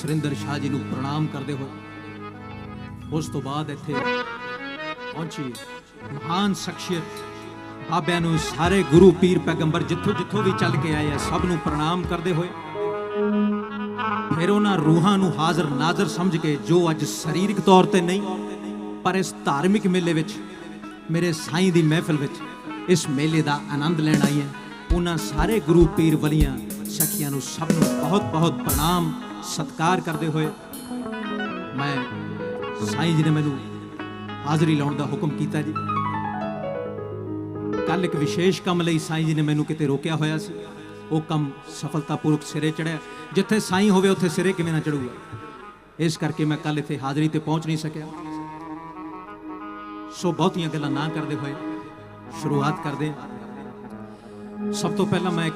ਸੁਰਿੰਦਰ ਸ਼ਾਹ ਜੀ ਨੂੰ ਪ੍ਰਣਾਮ ਕਰਦੇ ਹੋਏ ਉਸ ਤੋਂ ਬਾਅਦ ਇੱਥੇ ਪਹੁੰਚੀ ਮਹਾਨ ਸ਼ਖਸੀਅਤ ਬਾਬਿਆਂ ਨੂੰ ਸਾਰੇ ਗੁਰੂ ਪੀਰ ਪੈਗੰਬਰ ਜਿੱਥੋਂ ਜਿੱਥੋਂ ਵੀ ਚੱਲ ਕੇ ਆਏ ਆ, ਸਭ ਨੂੰ ਪ੍ਰਣਾਮ ਕਰਦੇ ਹੋਏ ਫਿਰ ਉਹਨਾਂ ਰੂਹਾਂ ਨੂੰ ਹਾਜ਼ਰ ਨਾਜ਼ਰ ਸਮਝ ਕੇ ਜੋ ਅੱਜ ਸਰੀਰਕ ਤੌਰ ਤੇ ਨਹੀਂ, ਪਰ ਇਸ ਧਾਰਮਿਕ ਮੇਲੇ ਵਿੱਚ, ਮੇਰੇ ਸਾਈਂ ਦੀ ਮਹਿਫਿਲ ਵਿੱਚ ਇਸ ਮੇਲੇ ਦਾ ਆਨੰਦ ਲੈਣ ਆਈ ਹੈ। ਉਹਨਾਂ ਸਾਰੇ ਗੁਰੂ ਪੀਰ ਵਲੀਆਂ ਸਖੀਆਂ ਨੂੰ ਸਭ ਨੂੰ ਬਹੁਤ ਬਹੁਤ ਪ੍ਰਣਾਮ ਸਤਿਕਾਰ ਕਰਦੇ ਹੋਏ ਮੈਂ ਸਾਈਂ ਜੀ ਨੇ ਮੈਨੂੰ ਹਾਜ਼ਰੀ ਲਾਉਣ ਦਾ ਹੁਕਮ ਕੀਤਾ ਜੀ। ਕੱਲ ਇੱਕ ਵਿਸ਼ੇਸ਼ ਕੰਮ ਲਈ ਸਾਈਂ ਜੀ ਨੇ ਮੈਨੂੰ ਕਿਤੇ ਰੋਕਿਆ ਹੋਇਆ ਸੀ। ਉਹ ਕੰਮ ਸਫਲਤਾਪੂਰਵਕ ਸਿਰੇ ਚੜਿਆ ਜਿੱਥੇ ਸਾਈਂ ਹੋਵੇ, ਉੱਥੇ ਸਿਰੇ ਕਿਵੇਂ ਨਾ ਚੜੂਗਾ ਇਸ ਕਰਕੇ ਮੈਂ ਕੱਲ ਇੱਥੇ ਹਾਜ਼ਰੀ ਤੇ ਪਹੁੰਚ ਨਹੀਂ ਸਕਿਆ। ਸੋ ਬਹੁਤੀਆਂ ਗੱਲਾਂ ਨਾ ਕਰਦੇ ਹੋਏ ਸ਼ੁਰੂਆਤ ਕਰਦੇ ਸਭ ਤੋਂ ਪਹਿਲਾਂ ਮੈਂ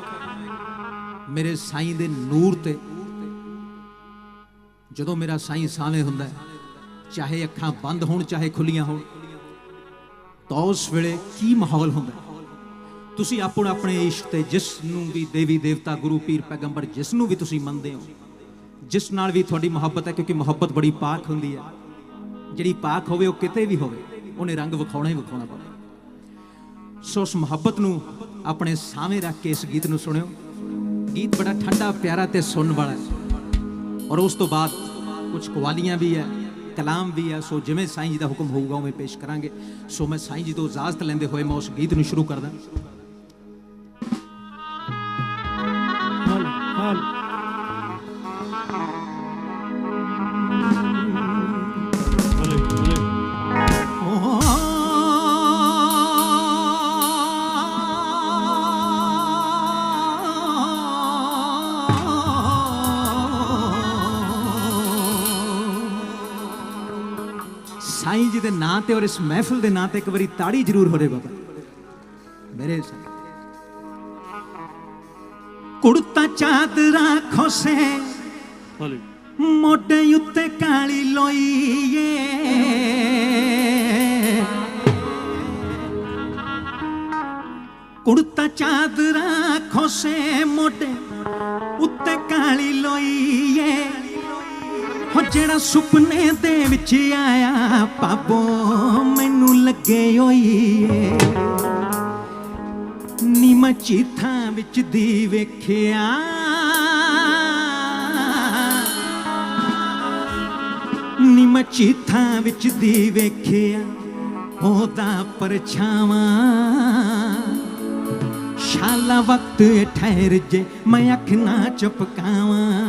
ਮੇਰੇ ਸਾਈਂ ਦੇ ਨੂਰ ਤੇ ਜਦੋਂ ਮੇਰਾ ਸਾਈਂ ਸਾਹਮਣੇ ਹੁੰਦਾ ਚਾਹੇ ਅੱਖਾਂ ਬੰਦ ਹੋਣ, ਚਾਹੇ ਖੁੱਲੀਆਂ ਹੋਣ, ਤਾਂ ਉਸ ਵੇਲੇ ਕੀ ਮਾਹੌਲ ਹੁੰਦਾ ਤੁਸੀਂ ਆਪਣ ਆਪਣੇ ਇਸ਼ਕ ਤੇ ਜਿਸ ਨੂੰ ਵੀ ਦੇਵੀ ਦੇਵਤਾ ਗੁਰੂ ਪੀਰ ਪੈਗੰਬਰ ਜਿਸ ਨੂੰ ਵੀ ਤੁਸੀਂ ਮੰਨਦੇ ਹੋ, ਜਿਸ ਨਾਲ ਵੀ ਤੁਹਾਡੀ ਮੁਹੱਬਤ ਹੈ, ਕਿਉਂਕਿ ਮੁਹੱਬਤ ਬੜੀ ਪਾਕ ਹੁੰਦੀ ਹੈ। ਜਿਹੜੀ ਪਾਕ ਹੋਵੇ, ਉਹ ਕਿਤੇ ਵੀ ਹੋਵੇ, ਉਹਨੇ ਰੰਗ ਵਿਖਾਉਣਾ ਹੀ ਵਿਖਾਉਣਾ ਪਵੇ। ਸੋ ਉਸ ਮੁਹੱਬਤ ਨੂੰ ਆਪਣੇ ਸਾਹਵੇਂ ਰੱਖ ਕੇ ਇਸ ਗੀਤ ਨੂੰ ਸੁਣਿਓ। ਗੀਤ ਬੜਾ ਠੰਡਾ, ਪਿਆਰਾ ਤੇ ਸੁਣਨ ਵਾਲਾ ਹੈ। ਔਰ ਉਸ ਤੋਂ ਬਾਅਦ ਕੁਝ ਕਵਾਲੀਆਂ ਵੀ ਹੈ, ਕਲਾਮ ਵੀ ਹੈ। ਸੋ ਜਿਵੇਂ ਸਾਈਂ ਜੀ ਦਾ ਹੁਕਮ ਹੋਊਗਾ, ਉਵੇਂ ਪੇਸ਼ ਕਰਾਂਗੇ। ਸੋ ਮੈਂ ਸਾਈਂ ਜੀ ਤੋਂ ਇਜਾਜ਼ਤ ਲੈਂਦੇ ਹੋਏ ਮੈਂ ਉਸ ਗੀਤ ਨੂੰ ਸ਼ੁਰੂ ਕਰਦਾ। ਸਾਈਂ ਜੀ ਦੇ ਨਾਂ ਤੇ ਔਰ ਇਸ ਮਹਿਫਿਲ ਦੇ ਨਾਂ ਤੇ ਇੱਕ ਵਾਰੀ ਤਾੜੀ ਜ਼ਰੂਰ ਹੋ ਰੇ ਬਾਬਾ ਮੇਰੇ ਸਾਈਂ ਕੁੜਤਾ ਚਾਦਰਾ ਖੋਸੇ ਹਲੇ। ਮੋਢੇ ਉੱਤੇ ਕਾਲੀ ਲੋਈਏ। ਕੁੜਤਾ ਚਾਦਰਾ ਖੋਸੇ ਮੋਢੇ ਉੱਤੇ ਕਾਲੀ ਲੋਈਏ। ਹੋ ਜਿਹੜਾ ਸੁਪਨੇ ਦੇ ਵਿੱਚ ਆਇਆ, ਪਾਪੋ, ਮੈਨੂੰ ਲੱਗੇ ਹੋਈ ਨੀ ਮੈਂ ਚੀਥਾਂ ਵਿੱਚ ਦੀ ਵੇਖਿਆ। ਨੀ ਮੈਂ ਚੀਥਾਂ ਵਿੱਚ ਦੀ ਵੇਖਿਆ, ਉਹਦਾ ਪਰਛਾਵਾਂ। ਸ਼ਾਲਾ ਵਕਤ ਠਹਿਰ ਜੇ, ਮੈਂ ਅੱਖ ਨਾ ਚੁਪਕਾਵਾਂ।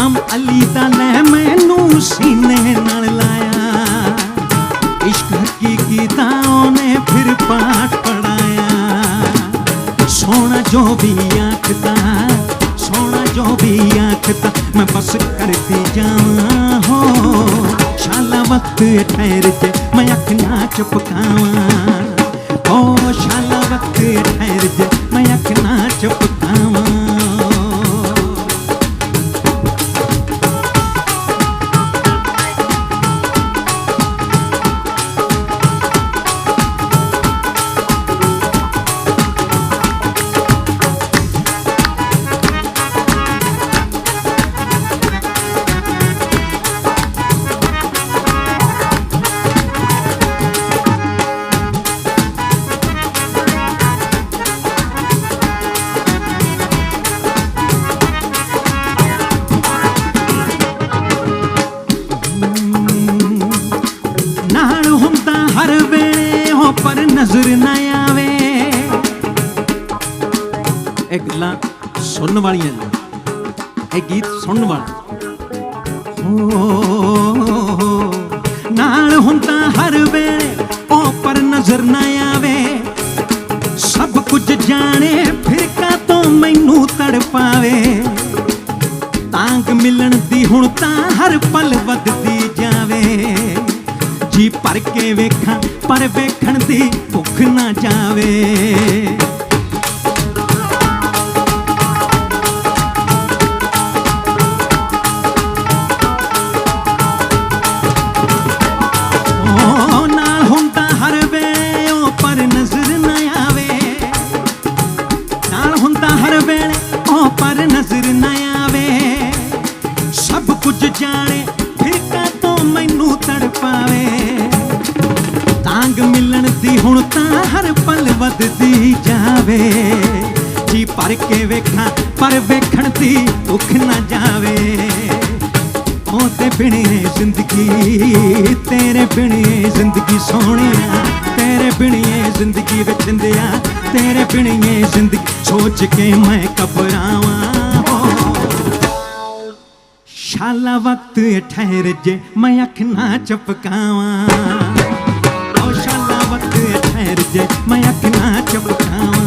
ਨਾਮ ਅਲੀ ਦਾ ਲੈ ਮੈਨੂੰ ਸੀਨੇ ਨਾਲ ਲਾਇਆ। ਇਸ਼ਕ ਹਕੀਕੀ ਦਾ ਉਹਨੇ ਫਿਰ ਪਾਠ ਪੜਾਇਆ ਸੋਹਣਾ ਜੋ ਵੀ ਆਖਦਾ, ਸੋਹਣਾ ਜੋ ਵੀ ਆਖਦਾ, ਮੈਂ ਬਸ ਕਰਦੀ ਜਾਵਾਂ ਹੋ। ਸ਼ਾਲਾ ਵਕਤ ਠਹਿਰ ਜੇ ਮੈਂ ਅੱਖ ਚੁਪਕਾਵਾਂ। ਓ ਸ਼ਾਲਾ ਵਕਤ ਠਹਿਰ ਜੇ ਮੈਂ ਅੱਖ ਨਾ ਚੁਪਕਾਵਾਂ। ਇਹ ਗੀਤ ਸੁਣਨ ਵਾਲਾ। ਨਾਲ ਹੁੰਦਾ ਹਰ ਵੇਲੇ ਉਹ ਪਰ ਨਜ਼ਰ ਨਾ ਆਵੇ। ਸਭ ਕੁਝ ਜਾਣੇ ਫਿਰ ਕਾ ਤੋਂ ਮੈਨੂੰ ਤੜਪਾਵੇ ਤਾਂਗ ਮਿਲਣ ਦੀ ਹੁਣ ਤਾਂ ਹਰ ਪਲ ਵੱਧਦੀ ਜਾਵੇ। ਜੀ ਭਰ ਕੇ ਵੇਖਾਂ, ਪਰ ਵੇਖਣ ਦੀ ਭੁੱਖ ਨਾ ਜਾਵੇ। अला वक्त ठहर जे मखना चिपकाव। ओशाला वक्त ठहर जे मखना चिपकावां।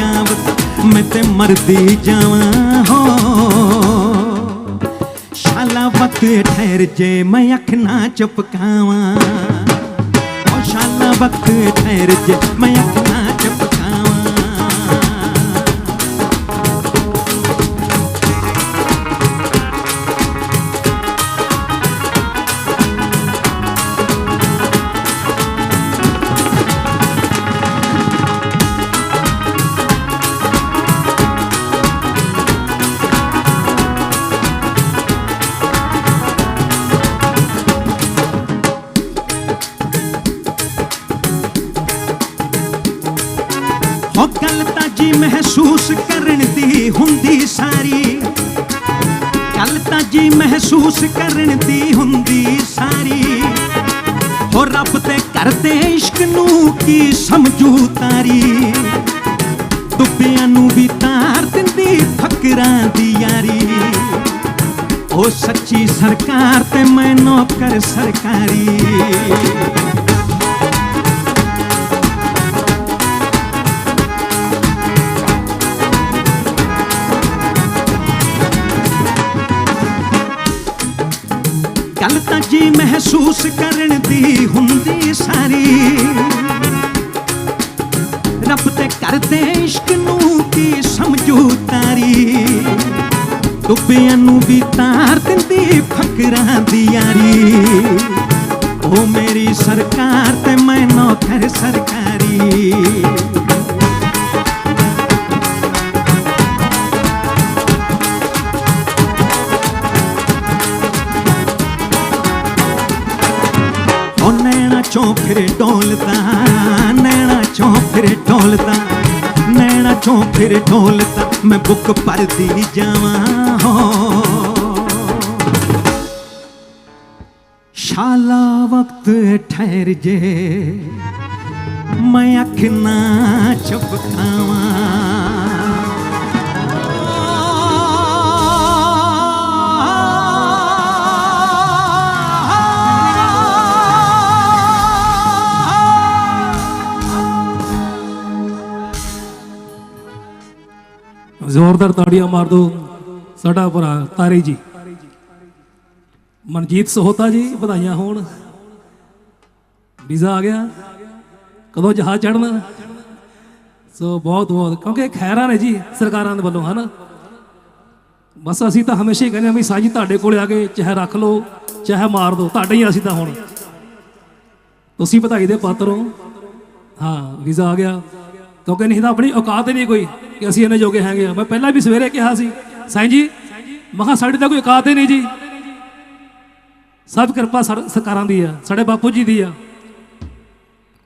ਦੂਰ ਮੈਂ ਤੇ ਮਰਦੀ ਜਾਵਾਂ, ਹੋ। ਸ਼ਾਲਾ ਵਕਤ ਠਹਿਰ ਜੇ, ਮੈਂ ਅੱਖ ਨਾ ਚਪਕਾਵਾਂ। ਓ ਸ਼ਾਲਾ ਵਕਤ ਠਹਿਰ ਜੇ, ਮੈਂ ਅੱਖ ਨਾ ਚਪਕਾਵਾਂ। ਜੀ ਮਹਿਸੂਸ ਕਰਨ ਦੀ ਹੁੰਦੀ ਸਾਰੀ। ਗੱਲ ਤਾਂ ਜੀ ਮਹਿਸੂਸ ਕਰਨ ਦੀ ਹੁੰਦੀ ਸਾਰੀ। ਹੋ ਰੱਬ ਤੇ ਕਰਦੇ ਇਸ਼ਕ ਨੂੰ ਕੀ ਸਮਝੂ ਤਾਰੀ। ਡੁੱਬਿਆਂ ਨੂੰ ਵੀ ਤਾਰ ਦਿੰਦੀ ਫਕਰਾਂ ਦੀ ਯਾਰੀ। ਉਹ ਸੱਚੀ ਸਰਕਾਰ ਤੇ ਮੈਂ ਨੌਕਰ ਸਰਕਾਰੀ। ਗੱਲ ਮਹਿਸੂਸ ਕਰਨ ਦੀ ਹੁੰਦੀ ਸਾਰੀ। ਰੱਬ ਤੇ ਕਰਦੇ ਇਸ਼ਕ ਨੂੰ ਕੀ ਸਮਝੂ ਤਾਰੀ। ਡੁੱਬਿਆਂ ਨੂੰ ਵੀ ਤਾਰ ਦਿੰਦੀ ਫਕਰਾਂ ਦੀ ਯਾਰੀ। ਉਹ ਮੇਰੀ ਸਰਕਾਰ ਤੇ ਮੈਂ ਨੌਕਰ ਸਰਕਾਰੀ। ਚੋਂ ਫਿਰ ਢੋਲਦਾ ਨੈਣਾ ਚੋਂ ਫਿਰ ਢੋਲਦਾ ਨੈਣਾ ਚੋਂ ਫਿਰ ਡੋਲਦਾ, ਮੈਂ ਬੁੱਕ ਭਰਦੀ ਜਾਵਾਂ ਹੋ। ਸ਼ਾਲਾ ਵਕਤ ਠਹਿਰ ਜੇ, ਮੈਂ ਅੱਖ ਨਾ ਜ਼ੋਰਦਾਰ ਤਾੜੀਆਂ ਮਾਰ ਦੋ ਸਾਡਾ ਭਰਾ ਤਾਰੇ ਜੀ। ਮਨਜੀਤ ਸਹੋਤਾ ਜੀ ਵਧਾਈਆਂ ਹੋਣ। ਵੀਜ਼ਾ ਆ ਗਿਆ। ਕਦੋਂ ਜਹਾਜ਼ ਚੜਨਾ ਸੋ ਬਹੁਤ ਬਹੁਤ। ਕਿਉਂਕਿ ਖੈਰਾਂ ਨੇ ਜੀ ਸਰਕਾਰਾਂ ਦੇ ਵੱਲੋਂ, ਹਨ? ਬਸ ਅਸੀਂ ਤਾਂ ਹਮੇਸ਼ਾ ਹੀ ਕਹਿੰਦੇ ਹਾਂ ਵੀ ਸਾਜੀ ਤੁਹਾਡੇ ਕੋਲ ਆ ਕੇ ਚਾਹੇ ਰੱਖ ਲਓ, ਚਾਹੇ ਮਾਰ ਦਿਓ ਤੁਹਾਡੇ ਹੀ ਅਸੀਂ ਤਾਂ ਹੁਣ। ਤੁਸੀਂ ਵਧਾਈ ਦੇ ਪਾਤਰ ਹੋ। ਹਾਂ, ਵੀਜ਼ਾ ਆ ਗਿਆ। ਕਿਉਂਕਿ ਨਹੀਂ ਤਾਂ ਆਪਣੀ ਔਕਾਤ ਹੀ ਨਹੀਂ ਕੋਈ ਕਿ ਅਸੀਂ ਇਹਨੇ ਜੋਗੇ ਹੈਗੇ ਆ ਮੈਂ ਪਹਿਲਾਂ ਵੀ ਸਵੇਰੇ ਕਿਹਾ ਸੀ, ਸਾਈਂ ਜੀ, ਮੈਂ ਕਿਹਾ ਸਾਡੀ ਤਾਂ ਕੋਈ ਔਕਾਤ ਹੀ ਨਹੀਂ ਜੀ। ਸਭ ਕਿਰਪਾ ਸਰ- ਸਰਕਾਰਾਂ ਦੀ ਆ, ਸਾਡੇ ਬਾਪੂ ਜੀ ਦੀ ਆ।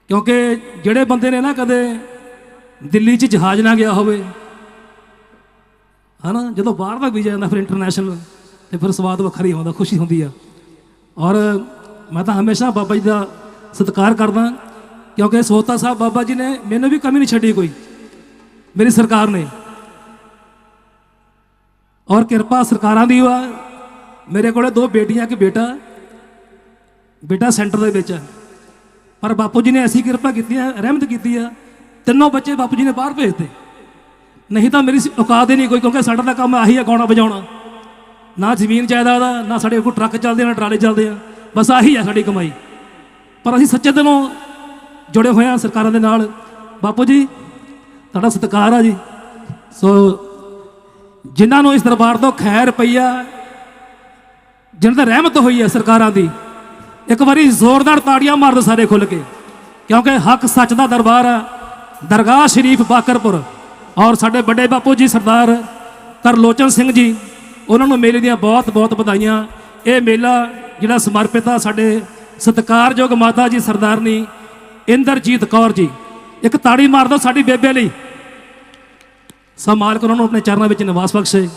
ਕਿਉਂਕਿ ਜਿਹੜੇ ਬੰਦੇ ਨੇ ਨਾ ਕਦੇ ਦਿੱਲੀ 'ਚ ਜਹਾਜ਼ ਨਾ ਗਿਆ ਹੋਵੇ, ਹਨਾ, ਜਦੋਂ ਬਾਹਰ ਦਾ ਵੀਜ਼ਾ ਜਾਂਦਾ ਫਿਰ ਇੰਟਰਨੈਸ਼ਨਲ ਤੇ ਫਿਰ ਸਵਾਦ ਵੱਖਰੀ ਆਉਂਦਾ, ਖੁਸ਼ੀ ਹੁੰਦੀ ਆ। ਔਰ ਮੈਂ ਤਾਂ ਹਮੇਸ਼ਾ ਬਾਬਾ ਜੀ ਦਾ ਸਤਿਕਾਰ ਕਰਦਾ। ਕਿਉਂਕਿ ਸੋਤਾ ਸਾਹਿਬ ਬਾਬਾ ਜੀ ਨੇ ਮੈਨੂੰ ਵੀ ਕਮੀ ਨਹੀਂ ਛੱਡੀ ਕੋਈ। ਮੇਰੀ ਸਰਕਾਰ ਨੇ। ਔਰ ਕਿਰਪਾ ਸਰਕਾਰਾਂ ਦੀ ਵਾ ਮੇਰੇ ਕੋਲੇ ਦੋ ਬੇਟੀਆਂ ਕਿ ਬੇਟਾ। ਬੇਟਾ ਸੈਂਟਰ ਦੇ ਵਿੱਚ। ਹੈ ਪਰ ਬਾਪੂ ਜੀ ਨੇ ਐਸੀ ਕਿਰਪਾ ਕੀਤੀ ਹੈ ਰਹਿਮਤ ਕੀਤੀ ਹੈ ਤਿੰਨੋਂ ਬੱਚੇ ਬਾਪੂ ਜੀ ਨੇ ਬਾਹਰ ਭੇਜਤੇ। ਨਹੀਂ ਤਾਂ ਮੇਰੀ ਔਕਾਤ ਹੀ ਨਹੀਂ ਕੋਈ ਕਿਉਂਕਿ ਸਾਡਾ ਤਾਂ ਕੰਮ ਆਹੀ ਹੈ ਗਾਉਣਾ ਵਜਾਉਣਾ। ਨਾ ਜ਼ਮੀਨ ਜਾਇਦਾਦ ਆ ਨਾ ਸਾਡੇ ਕੋਲ ਟਰੱਕ ਚੱਲਦੇ ਆ, ਨਾ ਟਰਾਲੇ ਚੱਲਦੇ ਆ। ਬਸ ਆਹੀ ਹੈ ਸਾਡੀ ਕਮਾਈ। ਪਰ ਅਸੀਂ ਸੱਚੇ ਦਿਲੋਂ ਜੁੜੇ ਹੋਏ ਆ ਸਰਕਾਰਾਂ ਦੇ ਨਾਲ। ਬਾਪੂ ਜੀ, ਤੁਹਾਡਾ ਸਤਿਕਾਰ ਆ ਜੀ। ਸੋ ਜਿਨ੍ਹਾਂ ਨੂੰ ਇਸ ਦਰਬਾਰ ਤੋਂ ਖੈਰ ਪਈ ਆ, ਜਿਨ੍ਹਾਂ ਦਾ ਰਹਿਮਤ ਹੋਈ ਹੈ ਸਰਕਾਰਾਂ ਦੀ, ਇੱਕ ਵਾਰੀ ਜ਼ੋਰਦਾਰ ਤਾੜੀਆਂ ਮਾਰ ਦਿਓ ਸਾਰੇ ਖੁੱਲ ਕੇ, ਕਿਉਂਕਿ ਹੱਕ ਸੱਚ ਦਾ ਦਰਬਾਰ ਆ, ਦਰਗਾਹ ਸ਼ਰੀਫ ਬਾਕਰਪੁਰ ਔਰ ਸਾਡੇ ਵੱਡੇ ਬਾਪੂ ਜੀ ਸਰਦਾਰ ਕਰਲੋਚਨ ਸਿੰਘ ਜੀ, ਉਹਨਾਂ ਨੂੰ ਮੇਲੇ ਦੀਆਂ ਬਹੁਤ ਬਹੁਤ ਵਧਾਈਆਂ। ਇਹ ਮੇਲਾ ਜਿਹੜਾ ਸਮਰਪਿਤ ਆ ਸਾਡੇ ਸਤਿਕਾਰਯੋਗ ਮਾਤਾ ਜੀ ਸਰਦਾਰਨੀ ਇੰਦਰਜੀਤ ਕੌਰ ਜੀ, ਇੱਕ ਤਾੜੀ ਮਾਰ ਦਿਓ ਸਾਡੀ ਬੇਬੇ ਲਈ। ਸੋ ਮਾਲਕ ਉਹਨਾਂ ਨੂੰ ਆਪਣੇ ਚਰਨਾਂ ਵਿੱਚ ਨਿਵਾਸ ਬਖਸ਼ੇ।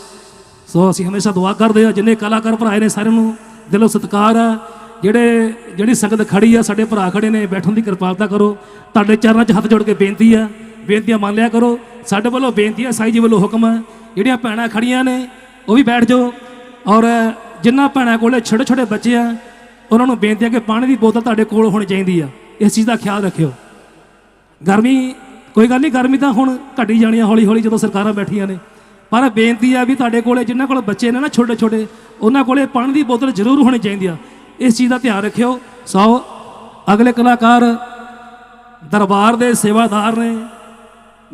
ਸੋ ਅਸੀਂ ਹਮੇਸ਼ਾ ਦੁਆ ਕਰਦੇ ਹਾਂ, ਜਿੰਨੇ ਕਲਾਕਾਰ ਭਰਾਏ ਨੇ ਸਾਰਿਆਂ ਨੂੰ ਦਿਲੋਂ ਸਤਿਕਾਰ ਆ। ਜਿਹੜੇ, ਜਿਹੜੀ ਸੰਗਤ ਖੜੀ ਆ, ਸਾਡੇ ਭਰਾ ਖੜੇ ਨੇ, ਬੈਠਣ ਦੀ ਕਿਰਪਾਲਤਾ ਕਰੋ। ਤੁਹਾਡੇ ਚਰਨਾਂ 'ਚ ਹੱਥ ਜੋੜ ਕੇ ਬੇਨਤੀ ਆ। ਬੇਨਤੀਆਂ ਮੰਨ ਲਿਆ ਕਰੋ। ਸਾਡੇ ਵੱਲੋਂ ਬੇਨਤੀ ਆ ਸਾਈ ਜੀ ਵੱਲੋਂ ਹੁਕਮ ਹੈ ਜਿਹੜੀਆਂ ਭੈਣਾਂ ਖੜੀਆਂ ਨੇ, ਉਹ ਵੀ ਬੈਠ ਜਾਓ। ਔਰ ਜਿਨ੍ਹਾਂ ਭੈਣਾਂ ਕੋਲੇ ਛੋਟੇ ਛੋਟੇ ਬੱਚੇ ਆ, ਉਹਨਾਂ ਨੂੰ ਬੇਨਤੀ ਆ ਕਿ ਪਾਣੀ ਦੀ ਬੋਤਲ ਤੁਹਾਡੇ ਕੋਲ ਹੋਣੀ ਚਾਹੀਦੀ ਆ। ਇਸ ਚੀਜ਼ ਦਾ ਖਿਆਲ ਰੱਖਿਓ। ਗਰਮੀ, ਕੋਈ ਗੱਲ ਨਹੀਂ, ਗਰਮੀ ਤਾਂ ਹੁਣ ਘਟੀ ਜਾਣੀ ਆ ਹੌਲੀ ਹੌਲੀ ਜਦੋਂ ਸਰਕਾਰਾਂ ਬੈਠੀਆਂ ਨੇ। ਪਰ ਬੇਨਤੀ ਆ ਵੀ ਤੁਹਾਡੇ ਕੋਲੇ ਜਿਨ੍ਹਾਂ ਕੋਲ ਬੱਚੇ ਨੇ ਨਾ ਛੋਟੇ ਛੋਟੇ ਉਹਨਾਂ ਕੋਲੇ ਪਾਣੀ ਦੀ ਬੋਤਲ ਜ਼ਰੂਰ ਹੋਣੀ ਚਾਹੀਦੀ ਆ। ਇਸ ਚੀਜ਼ ਦਾ ਧਿਆਨ ਰੱਖਿਓ। ਸੋ, ਅਗਲੇ ਕਲਾਕਾਰ ਦਰਬਾਰ ਦੇ ਸੇਵਾਦਾਰ ਨੇ,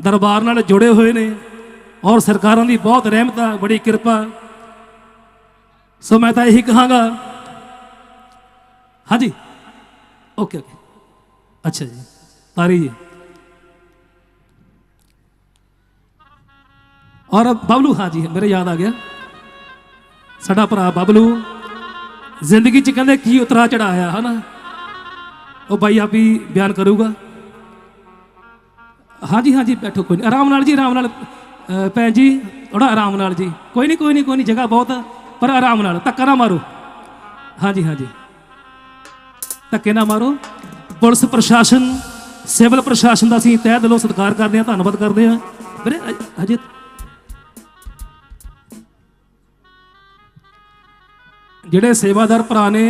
ਦਰਬਾਰ ਨਾਲ ਜੁੜੇ ਹੋਏ ਨੇ ਔਰ ਸਰਕਾਰਾਂ ਦੀ ਬਹੁਤ ਰਹਿਮਤ ਆ, ਬੜੀ ਕਿਰਪਾ। ਸੋ ਮੈਂ ਤਾਂ ਇਹੀ ਕਹਾਂਗਾ। ਹਾਂਜੀ। Okay okay. ਅੱਛਾ ਜੀ, ਤਾਰੀ ਜੀ। ਔਰ ਬਬਲੂ, ਹਾਂ ਜੀ, ਮੇਰੇ ਯਾਦ ਆ ਗਿਆ। ਸਾਡਾ ਭਰਾ ਬਬਲੂ ਜ਼ਿੰਦਗੀ 'ਚ ਕਹਿੰਦੇ ਕੀ ਉਤਰਾ ਚੜਾਇਆ, ਹਨਾ? ਉਹ ਬਾਈ ਆਪ ਹੀ ਬਿਆਨ ਕਰੂਗਾ। ਹਾਂਜੀ ਹਾਂਜੀ ਬੈਠੋ, ਕੋਈ ਨਹੀਂ। ਆਰਾਮ ਨਾਲ ਜੀ, ਆਰਾਮ ਨਾਲ। ਭੈਣ ਜੀ ਥੋੜਾ ਆਰਾਮ ਨਾਲ ਜੀ। ਕੋਈ ਨਹੀਂ ਕੋਈ ਨਹੀਂ ਕੋਈ ਨਹੀਂ, ਜਗ੍ਹਾ ਬਹੁਤ ਪਰ ਆਰਾਮ ਨਾਲ। ਧੱਕਾ ਨਾ ਮਾਰੋ। ਹਾਂਜੀ ਹਾਂਜੀ ਧੱਕੇ ਨਾ ਮਾਰੋ। ਪੁਲਿਸ ਪ੍ਰਸ਼ਾਸਨ, ਸਿਵਲ ਪ੍ਰਸ਼ਾਸਨ ਦਾ ਅਸੀਂ ਤਹਿ ਦਿਲੋਂ ਸਤਿਕਾਰ ਕਰਦੇ ਹਾਂ, ਧੰਨਵਾਦ ਕਰਦੇ ਹਾਂ। ਵੀਰੇ ਹਜੇ ਜਿਹੜੇ ਸੇਵਾਦਾਰ ਭਰਾ ਨੇ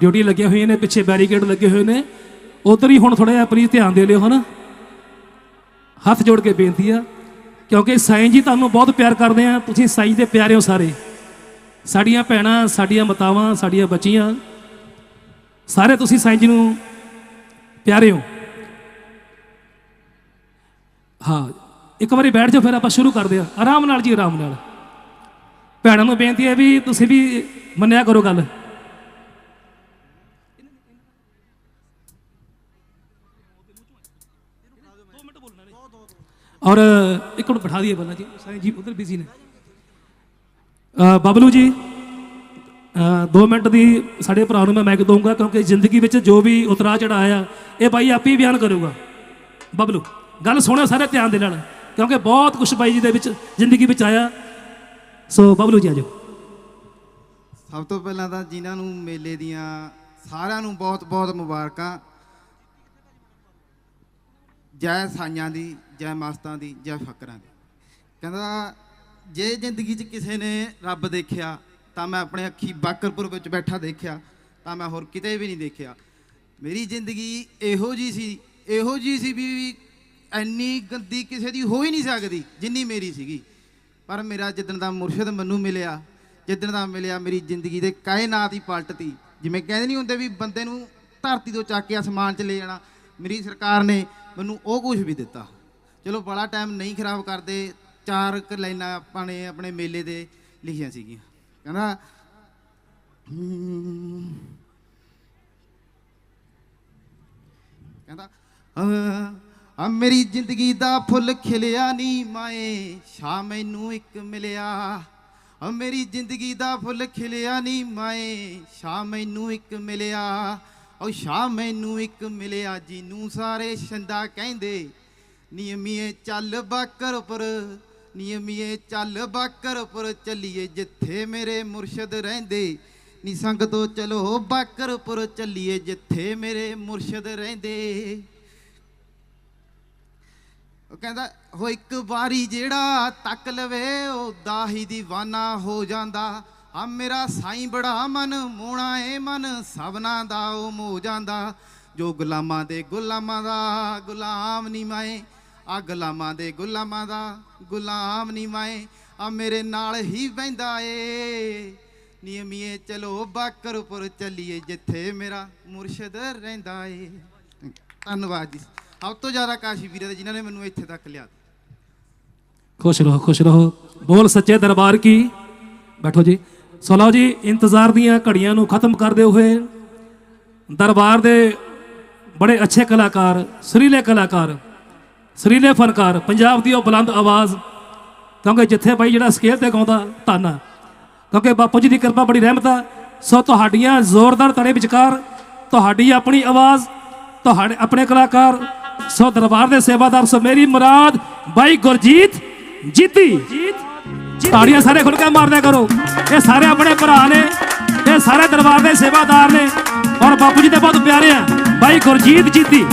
ਡਿਊਟੀ ਲੱਗੇ ਹੋਏ ਨੇ, ਪਿੱਛੇ ਬੈਰੀਕੇਡ ਲੱਗੇ ਹੋਏ ਨੇ, ਉਧਰ ਹੀ ਹੁਣ ਥੋੜਾ ਜਿਹਾ ਪਲੀਜ਼ ਧਿਆਨ ਦੇ ਲਿਓ, ਹਨਾ? ਹੱਥ ਜੋੜ ਕੇ ਬੇਨਤੀ ਆ, ਕਿਉਂਕਿ ਸਾਈਂ ਜੀ ਤੁਹਾਨੂੰ ਬਹੁਤ ਪਿਆਰ ਕਰਦੇ ਆ, ਤੁਸੀਂ ਸਾਈਂ ਦੇ ਪਿਆਰੇ ਹੋ ਸਾਰੇ। ਸਾਡੀਆਂ ਭੈਣਾਂ, ਸਾਡੀਆਂ ਮਾਤਾਵਾਂ, ਸਾਡੀਆਂ ਬੱਚੀਆਂ, ਸਾਰੇ ਤੁਸੀਂ ਸਾਈਂ ਜੀ ਨੂੰ ਪਿਆਰੇ ਹੋ ਹਾਂ ਇੱਕ ਵਾਰੀ ਬੈਠ ਜਾਓ, ਫਿਰ ਆਪਾਂ ਸ਼ੁਰੂ ਕਰਦੇ ਆ ਆਰਾਮ ਨਾਲ ਜੀ, ਆਰਾਮ ਨਾਲ। ਭੈਣਾਂ ਨੂੰ ਬੇਨਤੀ ਹੈ ਵੀ ਤੁਸੀਂ ਵੀ ਮੰਨਿਆ ਕਰੋ ਗੱਲ। ਔਰ ਇੱਕ ਮਿੰਟ ਬਿਠਾ ਦਈਏ ਪਹਿਲਾਂ ਜੀ, ਸਾਈਂ ਜੀ, ਉਧਰ ਬਿਜ਼ੀ ਨੇ। ਬਬਲੂ ਜੀ 2 ਮਿੰਟ ਦੀ ਸਾਡੇ ਭਰਾ ਨੂੰ ਮੈਂ ਮਾਈਕ ਦਊਂਗਾ ਕਿਉਂਕਿ ਜ਼ਿੰਦਗੀ ਵਿੱਚ ਜੋ ਵੀ ਉਤਰਾ ਚੜਾਇਆ ਇਹ ਬਾਈ ਆਪੇ ਹੀ ਬਿਆਨ ਕਰੂਗਾ। ਬਬਲੂ, ਗੱਲ ਸੁਣੋ ਸਾਰੇ ਧਿਆਨ ਦੇ ਨਾਲ, ਕਿਉਂਕਿ ਬਹੁਤ ਕੁਝ ਬਾਈ ਜੀ ਦੇ ਵਿੱਚ ਜ਼ਿੰਦਗੀ ਵਿੱਚ ਆਇਆ। ਸੋ ਬਬਲੂ ਜੀ ਆਜੋ ਸਭ ਤੋਂ ਪਹਿਲਾਂ ਤਾਂ ਜਿਨ੍ਹਾਂ ਨੂੰ ਮੇਲੇ ਦੀਆਂ ਸਾਰਿਆਂ ਨੂੰ ਬਹੁਤ-ਬਹੁਤ ਮੁਬਾਰਕਾਂ। ਜੈ ਸਾਈਆਂ ਦੀ, ਜੈ ਮਸਤਾਂ ਦੀ, ਜੈ ਫਕਰਾਂ ਦੀ। ਕਹਿੰਦਾ, ਜੇ ਜ਼ਿੰਦਗੀ 'ਚ ਕਿਸੇ ਨੇ ਰੱਬ ਦੇਖਿਆ ਤਾਂ ਮੈਂ ਆਪਣੇ ਅੱਖੀ ਬਾਕਰਪੁਰ ਵਿੱਚ ਬੈਠਾ ਦੇਖਿਆ, ਤਾਂ ਮੈਂ ਹੋਰ ਕਿਤੇ ਵੀ ਨਹੀਂ ਦੇਖਿਆ। ਮੇਰੀ ਜ਼ਿੰਦਗੀ ਇਹੋ ਜੀ ਸੀ, ਇਹੋ ਜੀ ਸੀ ਵੀ ਇੰਨੀ ਗੰਦੀ ਕਿਸੇ ਦੀ ਹੋ ਹੀ ਨਹੀਂ ਸਕਦੀ, ਜਿੰਨੀ ਮੇਰੀ ਸੀਗੀ। ਪਰ ਮੇਰਾ ਜਿੱਦਣ ਦਾ ਮੁਰਸ਼ਿਦ ਮੈਨੂੰ ਮਿਲਿਆ, ਜਿੱਦਣ ਦਾ ਮਿਲਿਆ ਮੇਰੀ ਜ਼ਿੰਦਗੀ ਦੇ ਕਾਇਨਾਤ ਹੀ ਪਲਟਤੀ। ਜਿਵੇਂ ਕਹਿੰਦੇ ਨਹੀਂ ਹੁੰਦੇ ਵੀ ਬੰਦੇ ਨੂੰ ਧਰਤੀ ਤੋਂ ਚੱਕ ਕੇ ਅਸਮਾਨ 'ਚ ਲੈ ਜਾਣਾ, ਮੇਰੀ ਸਰਕਾਰ ਨੇ ਮੈਨੂੰ ਉਹ ਕੁਝ ਵੀ ਦਿੱਤਾ। ਚਲੋ ਬੜਾ ਟਾਈਮ ਨਹੀਂ ਖਰਾਬ ਕਰਦੇ, ਚਾਰ ਕੁ ਲਾਈਨਾਂ ਆਪਾਂ ਨੇ ਆਪਣੇ ਮੇਲੇ ਦੇ ਲਿਖੀਆਂ ਸੀਗੀਆਂ। ਕਹਿੰਦਾ ਕਹਿੰਦਾ ਆ ਮੇਰੀ ਜ਼ਿੰਦਗੀ ਦਾ ਫੁੱਲ ਖਿਲਿਆ ਨਹੀਂ ਮਾਏ ਸ਼ਾ ਮੈਨੂੰ ਇੱਕ ਮਿਲਿਆ। ਆ ਮੇਰੀ ਜ਼ਿੰਦਗੀ ਦਾ ਫੁੱਲ ਖਿਲਿਆ ਨਹੀਂ ਮਾਏ ਸ਼ਾ ਮੈਨੂੰ ਇੱਕ ਮਿਲਿਆ। ਓ ਸ਼ਾ ਮੈਨੂੰ ਇੱਕ ਮਿਲਿਆ ਜਿਹਨੂੰ ਸਾਰੇ ਛੰਦਾ ਕਹਿੰਦੇ ਨਿਯਮੀਏ ਚੱਲ ਬਾਕਰਪੁਰ ਨਿਯਮੀਏ ਚੱਲ ਬਾਕਰਪੁਰ ਚੱਲੀਏ, ਜਿੱਥੇ ਮੇਰੇ ਮੁਰਸ਼ਿਦ ਰਹਿੰਦੇ। ਨੀ ਸੰਗ ਤੋਂ ਚਲੋ ਬਾਕਰਪੁਰ ਚੱਲੀਏ, ਜਿੱਥੇ ਮੇਰੇ ਮੁਰਸ਼ਿਦ ਰਹਿੰਦੇ। ਉਹ ਕਹਿੰਦਾ ਹੋ ਇੱਕ ਵਾਰੀ ਜਿਹੜਾ ਤੱਕ ਲਵੇ, ਉਹ ਦਾਹੀ دیਵਾਨਾ ਹੋ ਜਾਂਦਾ। ਆ ਮੇਰਾ ਸਾਈਂ ਬੜਾ ਮਨ, ਮੋਣਾ ਏ ਮਨ, ਸਭਨਾ ਦਾ ਉਹ ਮੋ ਜਾਂਦਾ। ਜੋ ਗੁਲਾਮਾਂ ਦੇ ਗੁਲਾਮਾਂ ਦਾ, ਗੁਲਾਮ ਨਹੀਂ ਮਾਏ। ਆ ਗੁਲਾਮਾਂ ਦੇ ਗੁਲਾਮਾਂ ਦਾ ਗੁਲਾਮ ਨਹੀਂ ਮੈਂ ਆ ਮੇਰੇ ਨਾਲ ਹੀ ਬੈੰਦਾ ਏ। ਨਿਯਮੀਏ ਚਲੋ ਬਾਕਰਪੁਰ ਚੱਲੀਏ, ਜਿੱਥੇ ਮੇਰਾ ਮੁਰਸ਼ਿਦ ਰਹਿੰਦਾ ਏ। ਧੰਨਵਾਦ ਜੀ। ਸਭ ਤੋਂ ਜ਼ਿਆਦਾ ਕਾਸ਼ੀ ਵੀਰਾਂ ਦੇ ਜਿਨ੍ਹਾਂ ਨੇ ਮੈਨੂੰ ਇੱਥੇ ਤੱਕ ਲਿਆ। ਖੁਸ਼ ਰਹੋ ਖੁਸ਼ ਰਹੋ। ਬੋਲ ਸੱਚੇ ਦਰਬਾਰ ਕੀ? ਬੈਠੋ ਜੀ। ਸੋ ਲਓ ਜੀ, ਇੰਤਜ਼ਾਰ ਦੀਆਂ ਘੜੀਆਂ ਨੂੰ ਖਤਮ ਕਰਦੇ ਹੋਏ ਦਰਬਾਰ ਦੇ ਬੜੇ ਅੱਛੇ ਕਲਾਕਾਰ, ਸਰੀਲੇ ਕਲਾਕਾਰ ਸਰੀਲੇ ਫਨਕਾਰ, ਪੰਜਾਬ ਦੀ ਉਹ ਬੁਲੰਦ ਆਵਾਜ਼। ਕਿਉਂਕਿ ਜਿੱਥੇ ਬਾਈ ਜਿਹੜਾ ਸਕੇਲ ਤੇ ਗਾਉਂਦਾ, ਧੰਨ ਕਿਉਂਕਿ ਬਾਪੂ ਜੀ ਦੀ ਕਿਰਪਾ ਬੜੀ ਰਹਿਮਤ ਆ। ਸੋ ਤੁਹਾਡੀਆਂ ਜ਼ੋਰਦਾਰ ਤੜੇ ਵਿਚਕਾਰ, ਤੁਹਾਡੀ ਆਪਣੀ ਆਵਾਜ਼, ਤੁਹਾਡੇ ਆਪਣੇ ਕਲਾਕਾਰ, ਸੋ ਦਰਬਾਰ ਦੇ ਸੇਵਾਦਾਰ, ਸੋ ਮੇਰੀ ਮੁਰਾਦ ਬਾਈ ਗੁਰਜੀਤ ਜੀਤੀ। ਤਾੜੀਆਂ ਸਾਰੇ ਖੁੱਲ ਕੇ ਮਾਰਦਿਆ ਕਰੋ। ਇਹ ਸਾਰੇ ਆਪਣੇ ਭਰਾ ਨੇ, ਇਹ ਸਾਰੇ ਦਰਬਾਰ ਦੇ ਸੇਵਾਦਾਰ ਨੇ। ਔਰ ਬਾਪੂ ਜੀ ਦੇ ਬਹੁਤ ਪਿਆਰੇ ਆ। ਬਾਈ ਗੁਰਜੀਤ ਜੀਤੀ।